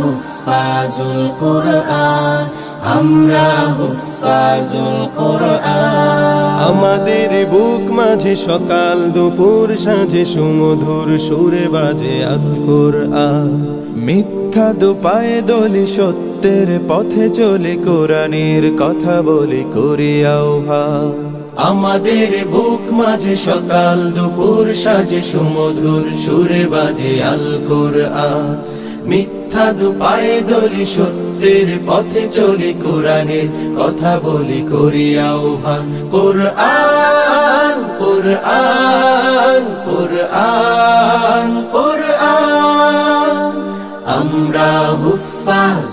হুফাজুল কোরআন, আমরা হুফাজুল কোরআন। আমাদের বুক মাঝে সকাল, দুপুর সাঁঝে, সুমধুর সুরে বাজে আল কোরআন মিথ্যা দুপায়ে দলি সত্যের পথে চলে কোরআনের কথা বলে করি আহ্বান আমাদের বুক মাঝে সকাল, দুপুর সাজে সুমধুর সুরে বাজে আল কোরআন। মিথ্যা দুপায়ে দলি সত্যের পথে চলি কোরআনের কথা বলি করি আহ্বান কোরআন কোরআন কোরআন কোরআন।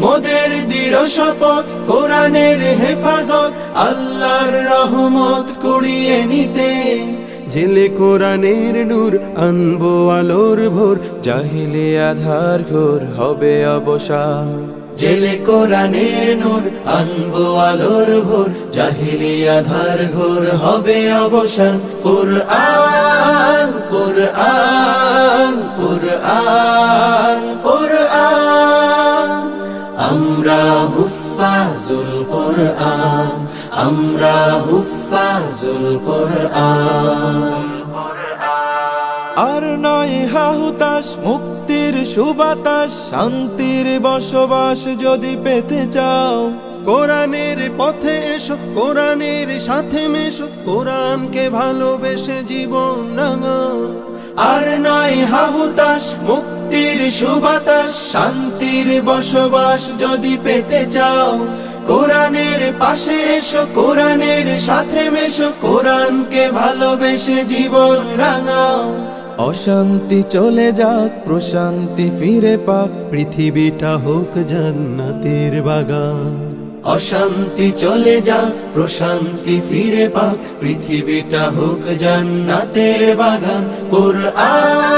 মোদের দৃঢ় শপথ কোরআনের হেফাজত আল্লাহর রহমত কুড়িয়ে নিতে। জেলে কোরআনের নূর আনব আলোর ভোর জাহিলে আধার ঘোর হবে অবসান। জেলে কোরআনের নূর আনব আলোর ভোর জাহিলি আধার ঘোর হবে অবসান। কোরআন কোরআন কোরআন। আর নয় হাহুতাস মুক্তির সুবাতাস শান্তির বসবাস যদি পেতে চাও। কোরআনের পথে এসো, কোরআনের সাথে মেশো, কোরআনকে ভালোবেসে জীবন রাঙাও। আর নয় হাহুতাস মুক্তির সুবাতাস শান্তির বসবাস যদি পেতে চাও কোরআনের পাশে এসো কোরআনের সাথে মেশো কোরআনকে ভালোবেসে জীবন রাঙাও। অশান্তি চলে যাক প্রশান্তি ফিরে পাক পৃথিবীটা হোক জান্নাতের বাগান। অশান্তি চলে যাক প্রশান্তি ফিরে পাক পৃথিবীটা হোক জান্নাতের বাগান। কোরআন